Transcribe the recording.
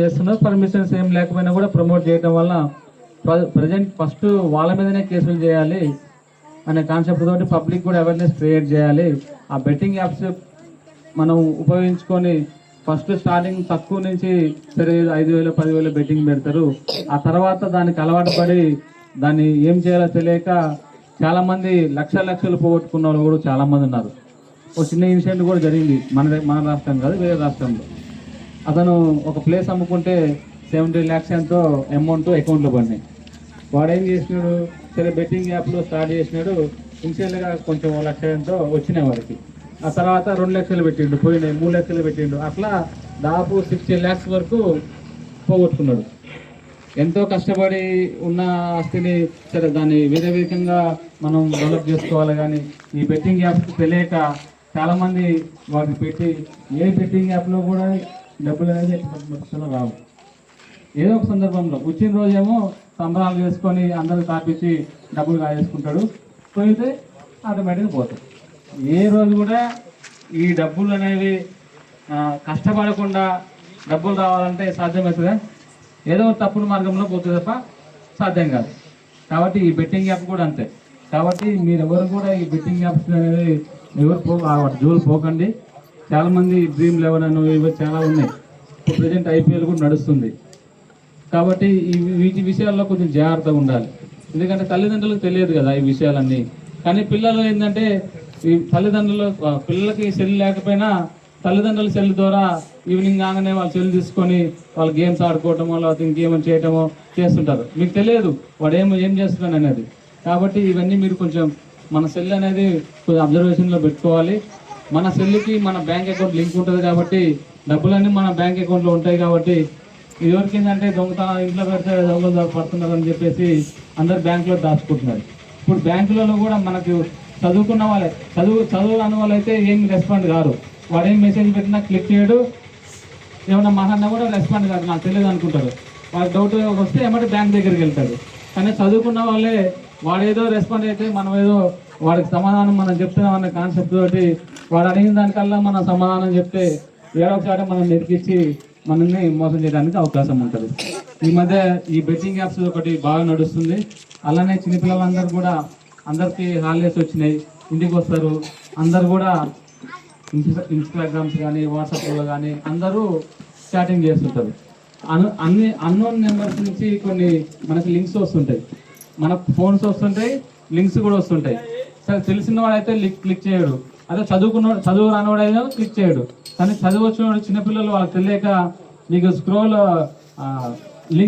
చేస్తున్నారు. పర్మిషన్స్ ఏం లేకపోయినా కూడా ప్రమోట్ చేయడం వల్ల ప్రజెంట్ ఫస్ట్ వాళ్ళ మీదనే కేసులు చేయాలి అనే కాన్సెప్ట్ తోటి పబ్లిక్ కూడా అవేర్నెస్ క్రియేట్ చేయాలి. ఆ బెట్టింగ్ యాప్స్ మనం ఉపయోగించుకొని ఫస్ట్ స్టార్టింగ్ తక్కువ నుంచి సరే ఐదు వేలు పదివేలు బెట్టింగ్ పెడతారు. ఆ తర్వాత దానికి అలవాటు పడి దాన్ని ఏం చేయాలో తెలియక చాలామంది లక్షల లక్షలు పోగొట్టుకున్న వాళ్ళు కూడా చాలామంది ఉన్నారు. ఒక చిన్న ఇన్సిడెంట్ కూడా జరిగింది. మన మన రాష్ట్రం కాదు వేరే రాష్ట్రంలో. అతను ఒక ప్లేస్ అమ్ముకుంటే సెవెంటీ ల్యాక్స్ ఎంతో అమౌంట్ అకౌంట్లో పడినాయి. వాడు ఏం చేసినాడు? సరే బెట్టింగ్ యాప్లో స్టార్ట్ చేసినాడు. ఇన్షియల్గా కొంచెం లక్ష ఎంతో వచ్చినాయి వాడికి. ఆ తర్వాత రెండు లక్షలు పెట్టిండు పోయినాయి మూడు లక్షలు పెట్టిండు. అట్లా దాదాపు సిక్స్టీ ల్యాక్స్ వరకు పోగొట్టుకున్నాడు. ఎంతో కష్టపడి ఉన్న ఆస్తిని సరే దాన్ని వేరే విధంగా మనం డెవలప్ చేసుకోవాలి కానీ ఈ బెట్టింగ్ యాప్ తెలియక చాలామంది వాటిని పెట్టి ఏ బెట్టింగ్ యాప్లో కూడా డబ్బులు అనేది పక్షంలో రావు. ఏదో ఒక సందర్భంలో వచ్చిన రోజేమో సంబరాలు చేసుకొని అందరూ తాపించి డబ్బులు కాజేసుకుంటాడు. పోయితే ఆటోమేటిక్గా పోతాడు. ఏ రోజు కూడా ఈ డబ్బులు అనేవి కష్టపడకుండా డబ్బులు రావాలంటే సాధ్యమవుతుందా? ఏదో ఒక తప్పుడు మార్గంలో పోతే తప్ప సాధ్యం కాదు. కాబట్టి ఈ బెట్టింగ్ యాప్ కూడా అంతే. కాబట్టి మీరు ఎవరు కూడా ఈ బెట్టింగ్ యాప్స్ అనేది ఎవరు పో ఆ జోలు పోకండి. చాలా మంది డ్రీమ్ లెవెన్ అని ఇవి చాలా ఉన్నాయి. ఇప్పుడు ప్రజెంట్ ఐపీఎల్ కూడా నడుస్తుంది. కాబట్టి ఈ వీటి విషయాల్లో కొంచెం జాగ్రత్తగా ఉండాలి. ఎందుకంటే తల్లిదండ్రులకు తెలియదు కదా ఈ విషయాలన్నీ. కానీ పిల్లలు ఏంటంటే ఈ తల్లిదండ్రులు పిల్లలకి సెల్ లేకపోయినా తల్లిదండ్రుల సెల్ ద్వారా ఈవినింగ్ కాగానే వాళ్ళు సెల్ తీసుకొని వాళ్ళు గేమ్స్ ఆడుకోవటమో లేకపోతే ఇంకేమో చేయటమో చేస్తుంటారు. మీకు తెలియదు వాడు ఏం ఏం చేస్తున్నాడు అనేది. కాబట్టి ఇవన్నీ మీరు కొంచెం మన సెల్ అనేది కొంచెం అబ్జర్వేషన్లో పెట్టుకోవాలి. మన సెల్కి మన బ్యాంక్ అకౌంట్ లింక్ ఉంటుంది కాబట్టి డబ్బులన్నీ మన బ్యాంక్ అకౌంట్లో ఉంటాయి కాబట్టి ఇదివరకు ఏంటంటే దొంగతనం ఇంట్లో పెడితే దొంగలు పడుతున్నారు అని చెప్పేసి అందరు బ్యాంకులో దాచుకుంటున్నారు. ఇప్పుడు బ్యాంకులలో కూడా మనకు చదువుకున్న వాళ్ళే చదువు చదువు వాళ్ళు వాళ్ళైతే ఏం రెస్పాండ్ కారు. వాడు ఏం మెసేజ్ పెట్టినా క్లిక్ చేయడు. ఏమన్నా మహన్నా కూడా రెస్పాండ్ కాదు నాకు తెలియదు అనుకుంటారు. వాళ్ళకి డౌట్ వస్తే ఏమంటే బ్యాంక్ దగ్గరికి వెళ్తాడు. కానీ చదువుకున్న వాళ్ళే వాడేదో రెస్పాండ్ అయితే మనం ఏదో వాడికి సమాధానం మనం చెప్తున్నాం అనే కాన్సెప్ట్ తోటి వాడు అడిగిన దానికల్లా మనం సమాధానం చెప్తే ఏడో మనం నెరికిచ్చి మనల్ని మోసం చేయడానికి అవకాశం ఉంటుంది. ఈ మధ్య ఈ బెట్టింగ్ యాప్స్ ఒకటి బాగా నడుస్తుంది. అలానే చిన్నపిల్లలందరూ కూడా అందరికీ హాలిడేస్ వచ్చినాయి. ఇంటికి వస్తారు. అందరు కూడా ఇన్స్టా ఇన్స్టాగ్రామ్స్ కానీ వాట్సాప్లో కానీ అందరూ చాటింగ్ చేస్తుంటారు. అను అన్ని అన్నోన్ నెంబర్స్ నుంచి కొన్ని మనకి లింక్స్ వస్తుంటాయి. మన ఫోన్స్ వస్తుంటాయి లింక్స్ కూడా వస్తుంటాయి. సరే తెలిసిన వాడైతే లిక్ క్లిక్ చేయడు. అదే చదువుకున్నవాడు చదువు రానివాడైనా క్లిక్ చేయడు. కానీ చదువు వచ్చిన చిన్నపిల్లలు వాళ్ళకి తెలియక మీకు స్క్రోల్ లింక్